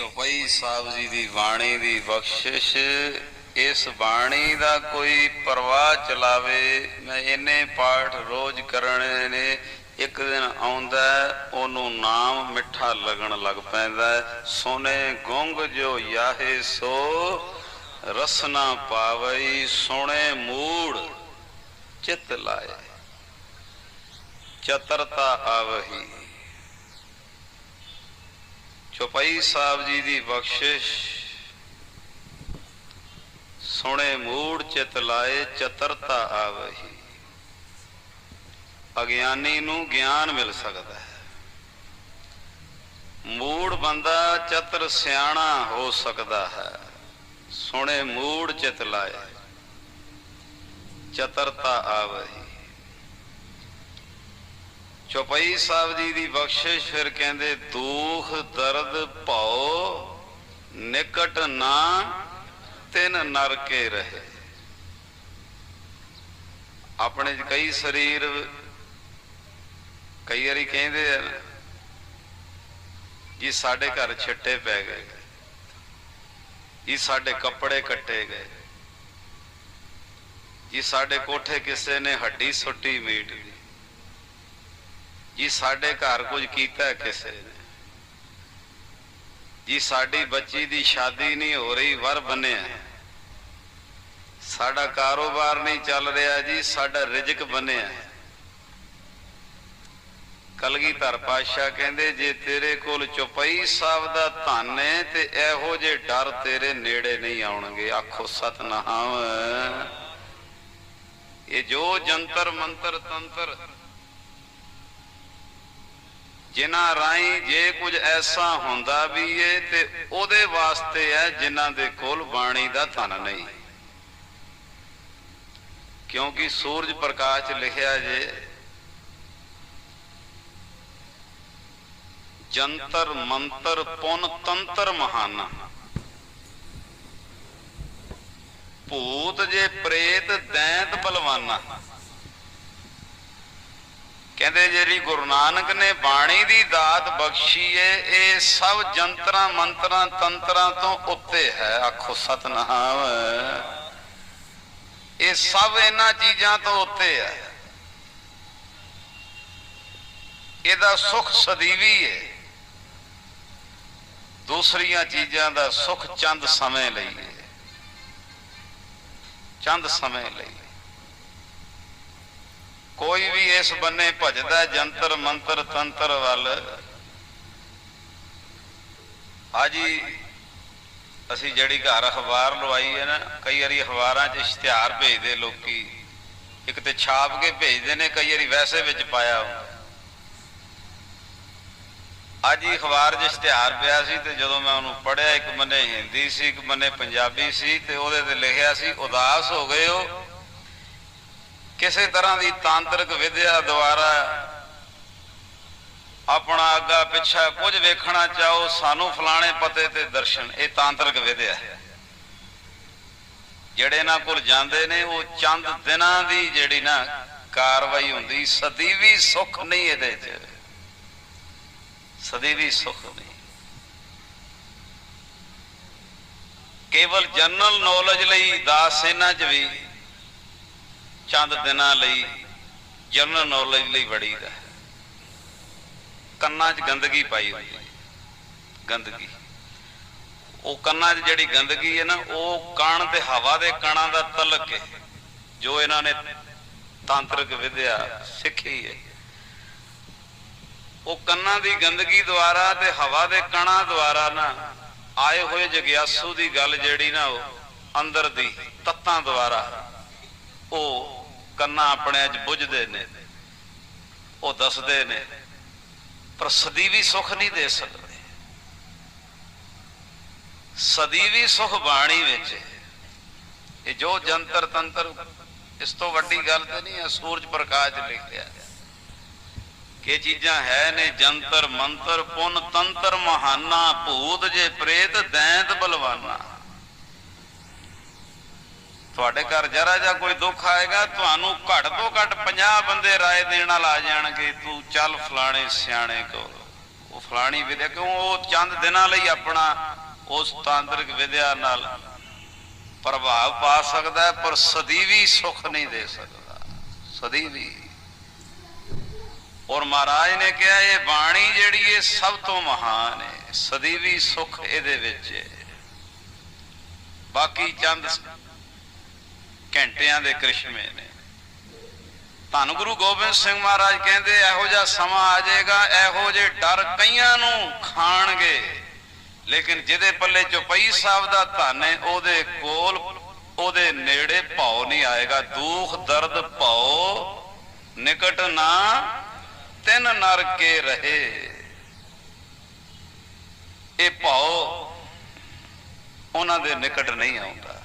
ਚੌਪਈ ਸਾਹਿਬ ਜੀ ਦੀ ਬਾਣੀ ਦੀ ਬਖਸ਼ਿਸ਼, ਇਸ ਬਾਣੀ ਦਾ ਕੋਈ ਪ੍ਰਵਾਹ ਚਲਾਵੇ, ਮੈਂ ਇੰਨੇ ਪਾਠ ਰੋਜ਼ ਕਰਨੇ ਨੇ, ਇੱਕ ਦਿਨ ਆਉਂਦਾ, ਉਹਨੂੰ ਨਾਮ ਮਿੱਠਾ ਲੱਗਣ ਲੱਗ ਪੈਂਦਾ, ਸੋਨੇ ਗੁੰਗ ਜੋ ਯਾਹੇ ਸੋ, ਰਸਨਾ ਪਾਵਈ ਸੋਨੇ ਮੂੜ, ਚਿਤ ਲਾਏ, ਚਤਰਤਾ ਆਵਹੀ। ਚੌਪਈ ਸਾਹਿਬ ਜੀ ਦੀ ਬਖਸ਼ਿਸ਼। ਸੁਣੇ ਮੂੜ ਚਿਤ ਲਾਏ, ਚਤਰਤਾ ਆਵਹੀ। ਅਗਿਆਨੀ ਨੂੰ ਗਿਆਨ ਮਿਲ ਸਕਦਾ ਹੈ। ਮੂੜ ਬੰਦਾ ਚਤਰ ਸਿਆਣਾ ਹੋ ਸਕਦਾ ਹੈ। ਸੁਣੇ ਮੂੜ ਚਿਤ ਲਾਏ, ਚਤਰਤਾ ਆਵਹੀ। ਚੌਪਈ ਸਾਹਿਬ ਜੀ ਦੀ ਬਖਸ਼ਿਸ਼ ਫਿਰ ਕਹਿੰਦੇ, ਦੁੱਖ, ਦਰਦ ਭਉ ਨਿਕਟ ਨਾ, ਤਿੰਨ ਨਰਕੇ ਰਹੇ। ਆਪਣੇ ਕਈ ਸਰੀਰ ਕਈ ਵਾਰੀ ਕਹਿੰਦੇ ਆ ਜੀ, ਸਾਡੇ ਘਰ ਛਿੱਟੇ ਪੈ ਗਏ। ਜੀ, ਸਾਡੇ ਕੱਪੜੇ ਕੱਟੇ ਗਏ। ਜੀ, ਸਾਡੇ ਕੋਠੇ ਕਿਸੇ ਨੇ ਹੱਡੀ ਸੁੱਟੀ ਮੀਟ ਦੀ। ਜੀ, ਸਾਡੇ ਘਰ ਕੁਝ ਕੀਤਾ ਕਿਸੇ ਨੇ? ਜੀ, ਸਾਡੀ ਬੱਚੀ ਦੀ ਸ਼ਾਦੀ ਨਹੀਂ ਹੋ ਰਹੀ, ਵਰ ਬਣਿਆ ਸਾਡਾ ਕਾਰੋਬਾਰ ਨਹੀਂ ਚੱਲ ਰਿਹਾ ਜੀ, ਸਾਡਾ ਰਿਜ਼ਕ ਬਣਿਆ ਕਲਗੀਧਰ ਪਾਤਸ਼ਾਹ ਕਹਿੰਦੇ, ਜੇ ਤੇਰੇ ਕੋਲ ਚੁਪਈ ਸਾਹਿਬ ਦਾ ਧਨ ਹੈ, ਤੇ ਇਹੋ ਜੇ ਡਰ ਤੇਰੇ ਨੇੜੇ ਨਹੀਂ ਆਉਣਗੇ। ਆਖੋ, ਸਤਨਾਮ। ਇਹ ਜੋ ਜੰਤਰ ਮੰਤਰ ਤੰਤਰ ਜਿਨ੍ਹਾਂ ਰਾਹੀਂ ਜੇ ਕੁਝ ਐਸਾ ਹੁੰਦਾ ਵੀ ਏ, ਤੇ ਉਹਦੇ ਵਾਸਤੇ ਹੈ ਜਿਨ੍ਹਾਂ ਦੇ ਕੋਲ ਬਾਣੀ ਦਾ ਧਨ ਨਹੀਂ। ਕਿਉਂਕਿ ਸੂਰਜ ਪ੍ਰਕਾਸ਼ ਲਿਖਿਆ ਜੇ, ਜੰਤਰ ਮੰਤਰ ਪੁਨ ਤੰਤਰ ਮਹਾਨਾ। ਭੂਤ ਜੇ ਪ੍ਰੇਤ ਦੈਂਤ ਬਲਵਾਨਾ। ਕਹਿੰਦੇ ਜਿਹੜੀ ਗੁਰੂ ਨਾਨਕ ਨੇ ਬਾਣੀ ਦੀ ਦਾਤ ਬਖਸ਼ੀ ਏ, ਇਹ ਸਭ ਜੰਤਰਾਂ, ਮੰਤਰਾਂ, ਤੰਤਰਾਂ ਤੋਂ ਉੱਤੇ ਹੈ, ਆਖੋ ਸਤਨਾਮ। ਇਹ ਸਭ ਇਹਨਾਂ ਚੀਜ਼ਾਂ ਤੋਂ ਉੱਤੇ ਹੈ। ਇਹਦਾ ਸੁਖ ਸਦੀਵੀ ਹੈ ਦੂਸਰੀਆਂ ਚੀਜ਼ਾਂ ਦਾ ਸੁਖ ਚੰਦ ਸਮੇਂ ਲਈ ਹੈ ਚੰਦ ਸਮੇਂ ਲਈ। ਕੋਈ ਵੀ ਇਸ ਬੰਨੇ ਭਜਦਾ ਜੰਤਰ, ਮੰਤਰ, ਤੰਤਰ ਵੱਲ। ਆਜੀ ਅਸੀਂ ਜਿਹੜੀ ਘਰ ਅਖਬਾਰ ਲਵਾਈ ਹੈ ਨਾ, ਕਈ ਵਾਰੀ ਅਖਬਾਰਾਂ 'ਚ ਇਸ਼ਤਿਹਾਰ ਭੇਜਦੇ ਲੋਕੀ। ਇੱਕ ਤੇ ਛਾਪ ਕੇ ਭੇਜਦੇ ਨੇ, ਕਈ ਵਾਰੀ ਵੈਸੇ ਵਿੱਚ ਪਾਇਆ ਹੁੰਦਾ। ਅੱਜ ਹੀ ਅਖਬਾਰ 'ਚ ਇਸ਼ਤਿਹਾਰ ਪਿਆ ਸੀ ਤੇ ਜਦੋਂ ਮੈਂ ਉਹਨੂੰ ਪੜ੍ਹਿਆ, ਇੱਕ ਬੰਨੇ ਹਿੰਦੀ ਸੀ, ਇੱਕ ਬੰਨੇ ਪੰਜਾਬੀ ਸੀ ਤੇ ਉਹਦੇ ਤੇ ਲਿਖਿਆ ਸੀ, ਉਦਾਸ ਹੋ ਗਏ ਹੋ ਕਿਸੇ ਤਰ੍ਹਾਂ ਦੀ ਤਾਂਤਰਿਕ ਵਿਦਿਆ ਦੁਆਰਾ ਆਪਣਾ ਅੱਗਾ ਪਿੱਛਾ ਕੁਝ ਵੇਖਣਾ ਚਾਹੋ, ਸਾਨੂੰ ਫਲਾਣੇ ਪਤੇ ਤੇ ਦਰਸ਼ਨ। ਇਹ ਤਾਂਤਰਿਕ ਵਿਦਿਆ ਹੈ। ਜਿਹੜੇ ਇਹਨਾਂ ਕੋਲ ਜਾਂਦੇ ਨੇ, ਉਹ ਚੰਦ ਦਿਨਾਂ ਦੀ ਜਿਹੜੀ ਨਾ ਕਾਰਵਾਈ ਹੁੰਦੀ ਸਦੀ ਵੀ ਸੁੱਖ ਨਹੀਂ ਇਹਦੇ 'ਚ। ਸਦੀ ਵੀ ਸੁੱਖ ਨਹੀਂ। ਕੇਵਲ ਜਨਰਲ ਨੌਲੇਜ ਲਈ ਦਾਸ ਇਹਨਾਂ 'ਚ ਵੀ ਚੰਦ ਦਿਨਾਂ ਲਈ, ਜਨਰਲ ਨੌਲੇਜ ਲਈ ਵੜੀਦਾ ਕੰਨਾਂ 'ਚ ਗੰਦਗੀ ਪਾਈ ਹੋਈ ਗੰਦਗੀ। ਉਹ ਕੰਨਾਂ 'ਚ ਜਿਹੜੀ ਗੰਦਗੀ ਹੈ ਨਾ, ਉਹ ਕਣ ਤੇ ਹਵਾ ਦੇ ਕਣਾਂ ਦਾ ਤਲਕ ਹੈ। ਜੋ ਇਹਨਾਂ ਨੇ ਤਾਂਤਰਿਕ ਵਿਦਿਆ ਸਿੱਖੀ ਹੈ। ਉਹ ਕੰਨਾਂ ਦੀ ਗੰਦਗੀ ਦੁਆਰਾ ਤੇ ਹਵਾ ਦੇ ਕਣਾਂ ਦੁਆਰਾ ਨਾ, ਆਏ ਹੋਏ ਜਗਿਆਸੂ ਦੀ ਗੱਲ ਜਿਹੜੀ ਨਾ ਉਹ ਅੰਦਰ ਦੀ ਤੱਤਾਂ ਦੁਆਰਾ ਉਹ ਕੰਨਾਂ ਆਪਣੇ ਅੱਜ ਬੁੱਝਦੇ ਨੇ, ਉਹ ਦੱਸਦੇ ਨੇ, ਪਰ ਸਦੀਵੀ ਸੁੱਖ ਨਹੀਂ ਦੇ ਸਕਦੇ। ਸਦੀਵੀ ਸੁਖ ਬਾਣੀ ਵਿੱਚ ਇਹ ਜੋ ਜੰਤਰ ਤੰਤਰ ਇਸ ਤੋਂ ਵੱਡੀ ਗੱਲ ਤੇ ਨਹੀਂ ਹੈ ਸੂਰਜ ਪ੍ਰਕਾਸ਼ 'ਚ ਲਿਖਿਆ ਕਿ ਚੀਜ਼ਾਂ ਹੈ ਨੇ ਜੰਤਰ ਮੰਤਰ ਪੁੰਨ ਤੰਤਰ ਮਹਾਨਾ ਭੂਤ ਜੇ ਪ੍ਰੇਤ ਦੈਂਤ ਬਲਵਾਨਾ। ਤੁਹਾਡੇ ਘਰ ਜਰਾ ਜਾਂ ਕੋਈ ਦੁੱਖ ਆਏਗਾ, ਤੁਹਾਨੂੰ ਘੱਟ ਤੋਂ ਘੱਟ 50 ਬੰਦੇ ਰਾਏ ਦੇਣ ਵਾਲਾ ਆ ਜਾਣਗੇ, ਤੂੰ ਚੱਲ ਫਲਾਣੇ ਸਿਆਣੇ ਕੋ ਉਹ ਫਲਾਣੀ ਵਿਦਿਆ, ਕਿਉਂ? ਉਹ ਚੰਦ ਦਿਨਾਂ ਲਈ ਆਪਣਾ ਉਸ ਤਾਂਤਰਿਕ ਵਿਦਿਆ ਨਾਲ ਪ੍ਰਭਾਵ ਪਾ ਸਕਦਾ ਹੈ, ਪਰ ਸਦੀਵੀ ਸੁੱਖ ਨਹੀਂ ਦੇ ਸਕਦਾ। ਸਦੀਵੀ। ਔਰ ਮਹਾਰਾਜ ਨੇ ਕਿਹਾ, ਇਹ ਬਾਣੀ ਜਿਹੜੀ ਇਹ ਸਭ ਤੋਂ ਮਹਾਨ ਹੈ, ਸਦੀਵੀ ਸੁੱਖ ਇਹਦੇ ਵਿੱਚ ਹੈ। ਬਾਕੀ ਚੰਦ ਘੰਟਿਆਂ ਦੇ ਕ੍ਰਿਸ਼ਮੇ ਨੇ। ਧੰਨ ਗੁਰੂ ਗੋਬਿੰਦ ਸਿੰਘ ਮਹਾਰਾਜ ਕਹਿੰਦੇ, ਇਹੋ ਜਿਹਾ ਸਮਾਂ ਆ ਜਾਏਗਾ, ਇਹੋ ਜਿਹੇ ਡਰ ਕਈਆਂ ਨੂੰ ਖਾਣਗੇ। ਲੇਕਿਨ ਜਿਹਦੇ ਪੱਲੇ ਚੁਪਈ ਸਾਹਿਬ ਦਾ ਧਨ ਹੈ, ਉਹਦੇ ਕੋਲ ਉਹਦੇ ਨੇੜੇ ਭਾਉ ਨਹੀਂ ਆਏਗਾ। ਦੁੱਖ, ਦਰਦ, ਭਾਉ ਨਿਕਟ ਨਾ ਤਿੰਨ ਨਰ ਕੇ ਰਹੇ। ਇਹ ਭਾਉ ਉਹਨਾਂ ਦੇ ਨਿਕਟ ਨਹੀਂ ਆਉਂਦਾ।